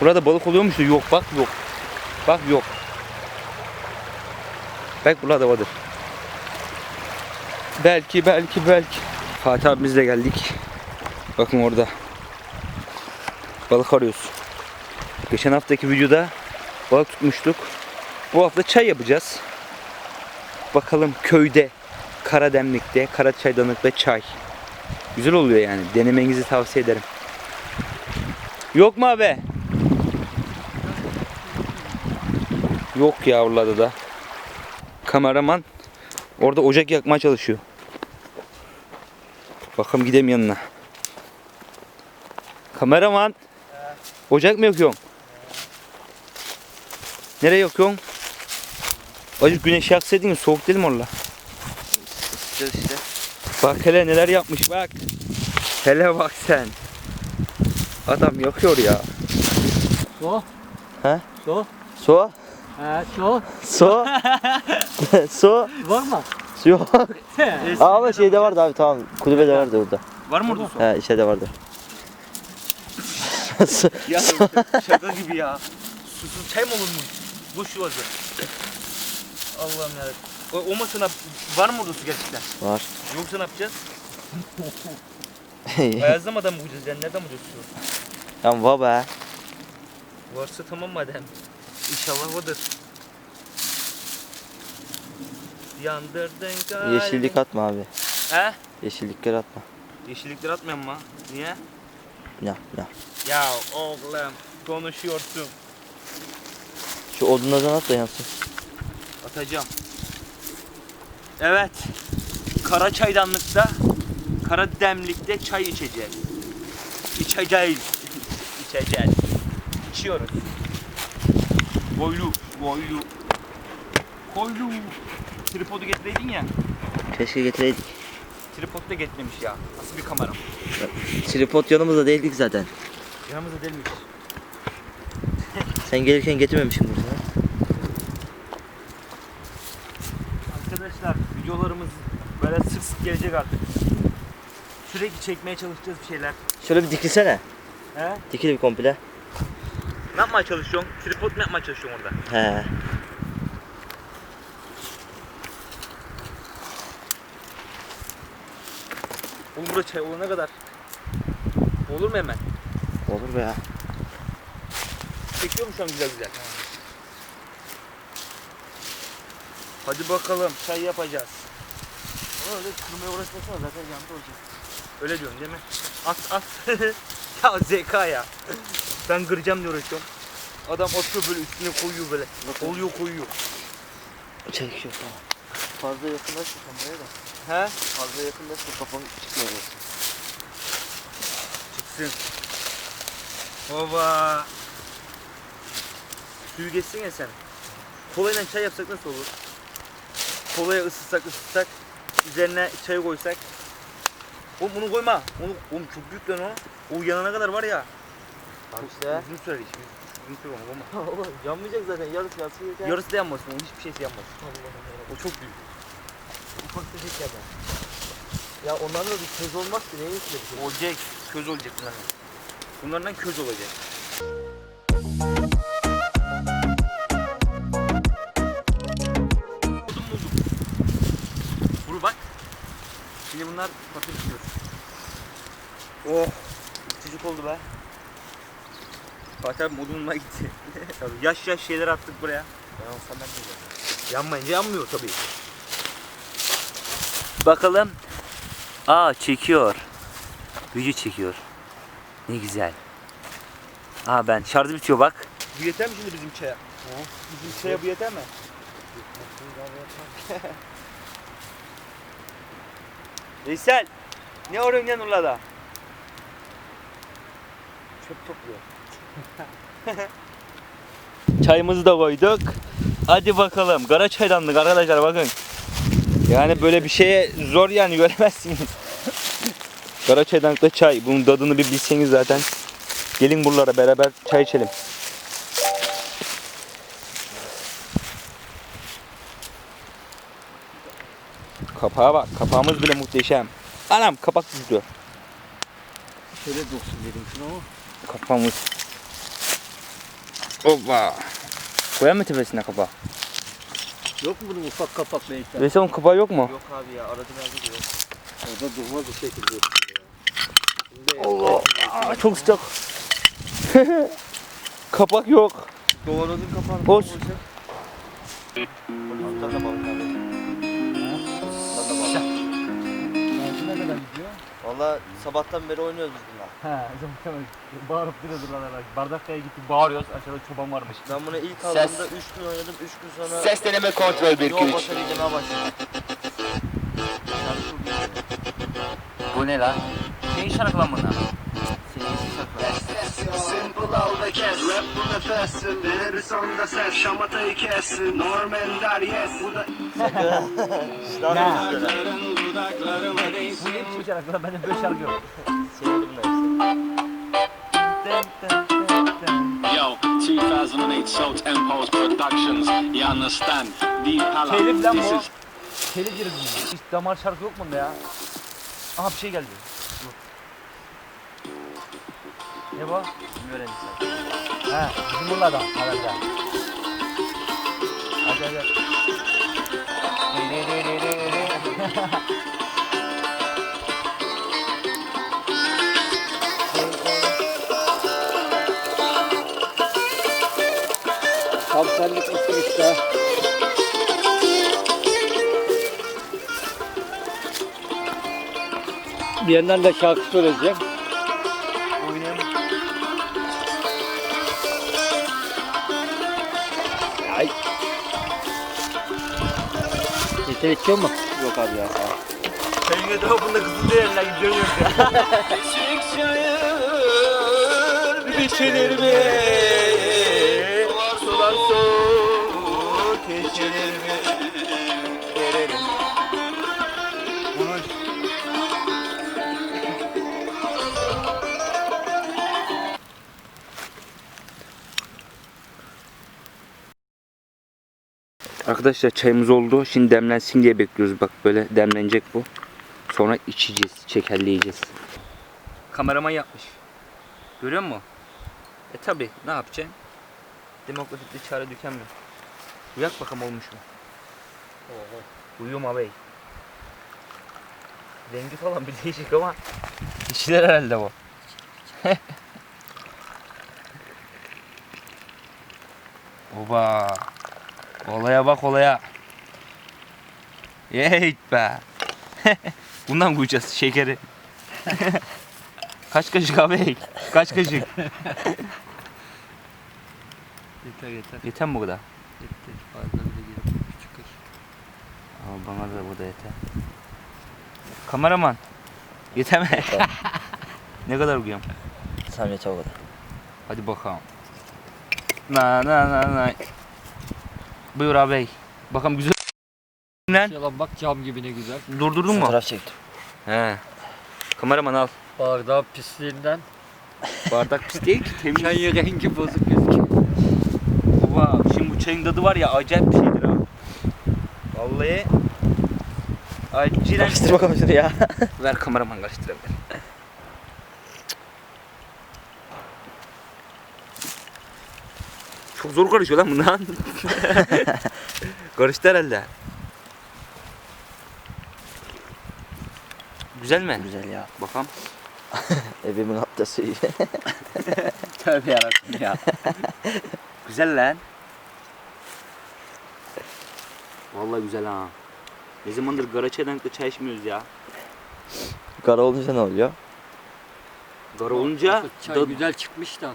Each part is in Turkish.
Burada balık oluyormuş da yok bak yok. Bak yok. Bak burada vardır. Belki belki belki. Fatih abimizle geldik. Bakın orada. Balık arıyoruz. Geçen haftaki videoda balık tutmuştuk. Bu hafta çay yapacağız. Bakalım köyde, Karademlik'te, Karaçaydanlık'ta çay. Güzel oluyor yani. Denemenizi tavsiye ederim. Yok mu abi? Yok ya orada da. Kameraman orada ocak yakmaya çalışıyor. Bakalım gidelim yanına. Kameraman. Ocak mı yakıyorsun? Nereye yakıyorsun? Acık güneş yaksaydın ya, soğuk değil mi orada? Sıcak işte. Bak hele neler yapmış bak. Hele bak sen. Adam yakıyor ya. So. He? So. Su? Ha, so. Su? Su? Var mı? Su yok. Ama şeyde vardı abi tamam. Kulübede vardı orada. Var mı orada su? He içeride vardı. Ya şaka gibi ya. Susuz çay mı olur mu? Boş yuvası. Allah'ım ya. O, o masana var mı orada su gerçekten? Var. Yoksa ne yapacağız? Ayazlamadan mı bulacağız yani? Nereden bulacağız su? ya var be. Varsa tamam madem. İnşallah vardır. Yandırdın kalbimi. Yeşillik atma abi. He? Yeşillikleri atma. Yeşillikleri atmayayım mı? Niye? Ya ya. Ya oğlum konuşuyorsun. Şu odunlardan at da yansın. Atacağım. Evet. Kara çaydanlıkta, kara demlikte çay içeceğiz. İçeceğiz. İçeceğiz. İçiyoruz. Boylu, boylu. Koylu. Tripodu getireydin ya. Keşke getireydik. Tripod da getirmemiş ya. Nasıl bir kamera? Tripod yanımızda değildik zaten. Yanımızda değilmiş. Sen gelirken getirmemişsin burada. Arkadaşlar videolarımız böyle sık sık gelecek artık. Sürekli çekmeye çalışacağız bir şeyler. Şöyle bir dikilsene. He? Dikil bir komple. Ne yapmaya çalışıyorsun? Tripod mu yapmaya çalışıyorsun orada? He. Oğlum burada çay olana kadar. Olur mu hemen? Olur be ya. Çekiyor mu şu an güzel güzel? Hadi bakalım çay yapacağız. Öyle kırmaya uğraşmasana zaten yanında olacak. Öyle diyorsun değil mi? At at. ya zeka ya. Ben kıracağım diye uğraşıyorum. Adam atıyor böyle üstüne koyuyor böyle. Oluyor koyuyor. Çek yok tamam. Fazla yakınlaşma kameraya da. He? Fazla yakınlaşma kafan çıkmıyor. Çıksın. Baba. Suyu geçsin ya sen. Kolayla çay yapsak nasıl olur? Kolaya ısıtsak ısıtsak. Üzerine çayı koysak. Oğlum bunu koyma. Onu, oğlum çok büyük lan o. O yanana kadar var ya. Çok işte. Uzun sürer iş. Uzun sürer koyma. Oğlum yanmayacak zaten yarısı yansın yeter. Yarısı da yanmasın. Onun hiçbir şeysi yanmasın. Allah Allah. O çok büyük. Ufak tefek yerden. Ya onların da bir söz olmaz ki neyin içinde bir şey. Olacak. Köz olacak bunlardan. Bunlardan köz olacak. Buldum buldum. Vuru bak. Şimdi bunlar patır tutuyor. Oh. Çocuk oldu be. Fatih abi modunuma gitti. Yaş yaş şeyler attık buraya. Ben olsam ben de yaparım. Yanmayınca yanmıyor tabii. Bakalım. Aa çekiyor. Gücü çekiyor. Ne güzel. Aa ben şarjı bitiyor bak. Bu yeter mi şimdi bizim çaya? Bizim çaya bu yeter mi? Veysel. Ne arıyorsun yan urlada? Çöp topluyor. Çayımızı da koyduk. Hadi bakalım. Kara çaydanlık arkadaşlar bakın. Yani böyle bir şeye zor yani göremezsiniz. Kara çaydanlıkta çay. Bunun tadını bir bilseniz zaten. Gelin buralara beraber çay içelim. Kapağa bak. Kapağımız bile muhteşem. Anam kapak tutuyor. Şöyle dursun dedim şunu ama. Kapağımız. Hoppa. Koyalım mı tepesine kapağı? Yok mu bunun ufak kapaklı ekran? Veysel onun kapağı yok mu? Yok abi ya aradım nerede de yok. Orada durmaz bir şekilde. Allah. Aa, çok sıcak. Kapak yok. Doğranın kapağını Boş. Altta da Valla sabahtan beri oynuyoruz biz bunlar. He, muhtemelen bağırıp duruyordur lan herhalde. Bardakkaya gittik bağırıyoruz. Aşağıda çoban varmış. Ben bunu ilk aldığımda 3 gün oynadım. 3 gün sonra Ses deneme kontrol 1 yol 2 3. batarya demeye başladım. Şarkı. Bu ne lan? Neyin şarkı lan bunlar? Senin şarkı. Simple al ve kes Rap bu nefesim Verir sonunda ses Şamatayı kes Norman der yes Bu da Dudaklarım dudaklarıma değsin Bu ne biçim şarkı lan? Bende böyle şarkı yok. Sevdim ben. Yo 2008 Soul Tempos Productions You understand Deep Hala Telif lan bu. Telif girdi. Hiç damar şarkı yok mu bunda ya? Aha bir şey geldi. Dur. Ne bu? Kim öğrendi sen? He, bizim bunun adam herhalde. Hadi hadi. Tam senlik. Bir yandan da şarkı söyleyeceğim. Yeter içiyor mu? Yok abi ya. Senin bunda kızıl değerler gibi görüyoruz ya. Biçilir mi? Arkadaşlar çayımız oldu. Şimdi demlensin diye bekliyoruz. Bak böyle demlenecek bu. Sonra içeceğiz. Şekerleyeceğiz. Kameraman yapmış. Görüyor musun? E tabi ne yapacaksın? Demokratikte çare tükenmiyor. Uyak bakalım olmuş mu? Uyuyor mu ağabey? Rengi falan bir değişik ama işler herhalde bu. Oba. Olaya bak olaya. Yeyt be. Bundan koyacağız şekeri. Kaç kaşık abi? Kaç kaşık? Yeter yeter. Yeter mi bu kadar? Yeter. Fazla bile yok. Küçük kaşık. Ama bana da bu da yeter. Kameraman. Yeter mi? ne kadar koyuyorum? Sen yeter o kadar. Hadi bakalım. Na na na na. Buyur abi. Bakalım güzel. Lan Yalan bak cam gibi ne güzel. durdurdun mu? Fotoğraf çektim. He. Kameraman al. Bardağı pisliğinden Bardak pis değil ki temiz. çayı rengi bozuk gözüküyor. Baba şimdi bu çayın tadı var ya acayip bir şeydir ha. Vallahi acilen Karıştır bakalım şunu ya. ver kameraman karıştırabilir. Çok zor karışıyor lan bundan. Karıştı herhalde. Güzel mi? Güzel ya. Bakalım. Evimin hatta suyu. Tövbe yarabbim ya. güzel lan. Vallahi güzel ha. Ne zamandır Garaçay'dan çay içmiyoruz ya. Kara olunca ne oluyor? Gara olunca Çay da- güzel çıkmış da.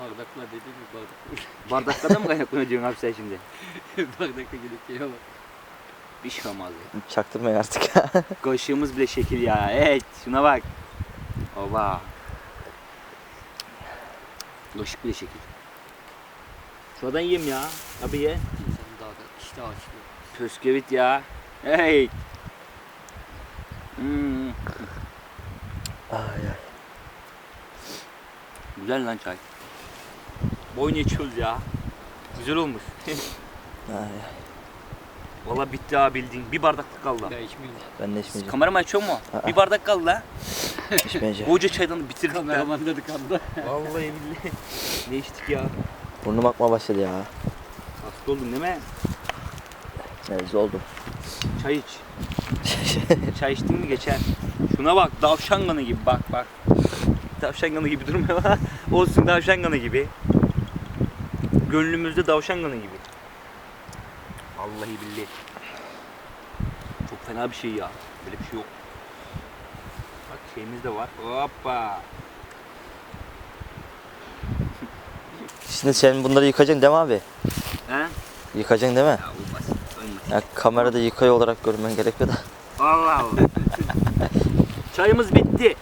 Bardakla dediğim gibi bardak. bardaklardan mı kaynaklanıyor abi sen şimdi? Bardakla gidip yiyor ama. Bir şey olmaz ya. Çaktırmayın artık. Kaşığımız bile şekil ya. Evet şuna bak. Oba. Kaşık bile şekil. Şuradan yiyeyim ya. Abi ye. İnsanın daha da işte açlıyor. Pöskevit ya. Hey. Hmm. Ay ay. Güzel lan çay. Boyun içiyoruz ya. Güzel olmuş. Valla bitti ha bildiğin. Bir bardaklık kaldı. Ben içmeyeyim. Ben de içmeyeceğim. Kameramı açıyor mu? Aa. Bir bardak kaldı la. İçmeyeceğim. Koca çaydan bitirdik be. Kameraman dedik anda. Vallahi billahi. ne içtik ya. Burnum akma başladı ya. Hasta oldun değil mi? Nezle oldum. Çay iç. Çay içtin mi geçer. Şuna bak davşan kanı gibi bak bak. Davşan kanı gibi durmuyor. Olsun davşan kanı gibi. Gönlümüzde davşan kanı gibi. Vallahi billahi. Çok fena bir şey ya. Böyle bir şey yok. Bak şeyimiz de var. Hoppa. Şimdi sen bunları yıkacaksın değil mi abi? He? Yıkacaksın değil mi? Ya olmaz. Olmaz. Ya kamerada yıkıyor olarak görmen gerekiyor da. Allah Allah. Çayımız bitti.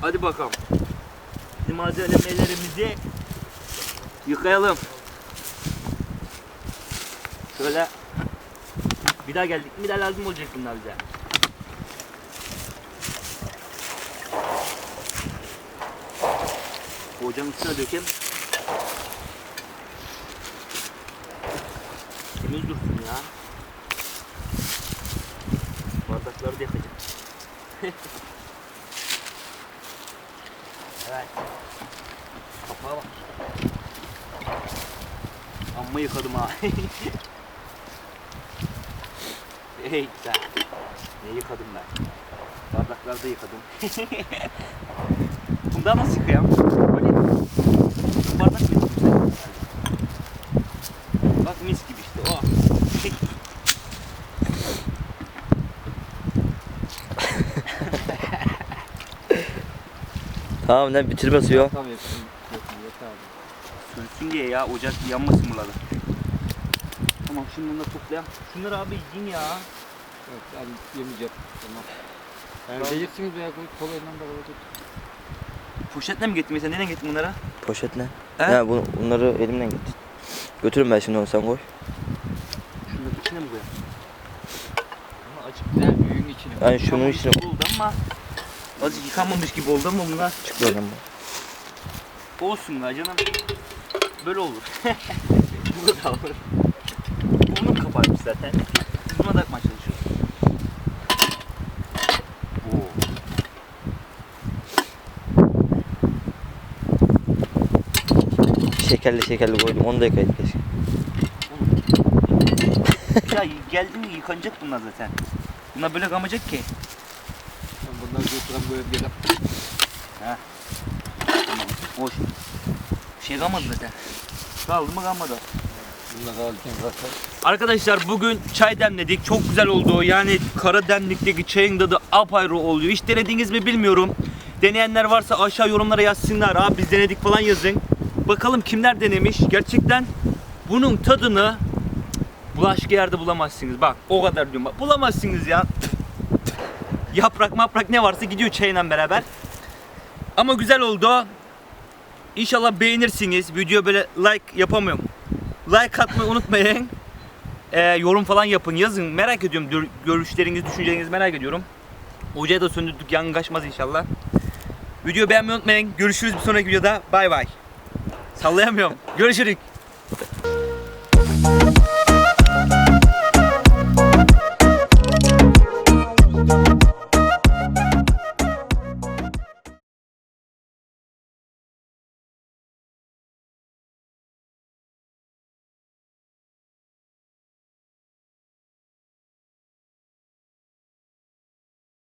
Hadi bakalım. Malzemelerimizi yıkayalım. Şöyle bir daha geldik. Bir daha lazım olacak bunlar bize. Ocağın üstüne dökelim. Temiz dursun ya. Bardakları da yakacağım. evet. Kapağa bak. Amma yıkadım ha. sen. Ne yıkadım ben? Bardakları da yıkadım. Bundan nasıl yıkayam? Böyle bardak mı yıkadım? Bak mis gibi işte o. Tamam ne bitirme suyu. Tamam yapayım. Abi. Sönsün diye ya ocak yanmasın buralarda. Tamam şimdi bunları toplayalım. Şunları abi yiyin ya. Yok ben yemeyeceğim. Tamam. Yani diyeceksiniz veya koy kolayla beraber tut. Poşetle mi getirdin mesela? Nereden getirdin bunları? Poşet ne? He? Ya bunu, bunları elimden getir. Götürün ben şimdi onu sen koy. Şunları içine mi koyalım? Ama açık güzel büyüğün içine. Yani şunun içine oldu ama azıcık yıkanmamış gibi oldu ama bunlar çık oradan bu. olsun la canım. Böyle olur. Bu da olur. Bunu kapatmış zaten. Biz buna takmaya çalışıyoruz. Oo. Şekerli şekerli koydum. Onu da yıkayın keşke. ya geldi mi yıkanacak bunlar zaten. Bunlar böyle kalmayacak ki. Ben bunları götüren böyle bir yere. Tamam. Hoş. Şey kalmadı zaten. Kaldı mı kalmadı. Arkadaşlar bugün çay demledik. Çok güzel oldu. Yani kara demlikteki çayın tadı apayrı oluyor. Hiç denediniz mi bilmiyorum. Deneyenler varsa aşağı yorumlara yazsınlar. Abi biz denedik falan yazın. Bakalım kimler denemiş. Gerçekten bunun tadını başka yerde bulamazsınız. Bak o kadar diyorum. Bak, bulamazsınız ya. Yaprak maprak ne varsa gidiyor çayla beraber. Ama güzel oldu. İnşallah beğenirsiniz. Video böyle like yapamıyorum. Like atmayı unutmayın. Ee, yorum falan yapın yazın merak ediyorum görüşleriniz düşüncelerinizi merak ediyorum. Ocağı da söndürdük yangın kaçmaz inşallah. Video beğenmeyi unutmayın. Görüşürüz bir sonraki videoda. Bay bay. Sallayamıyorum. Görüşürüz.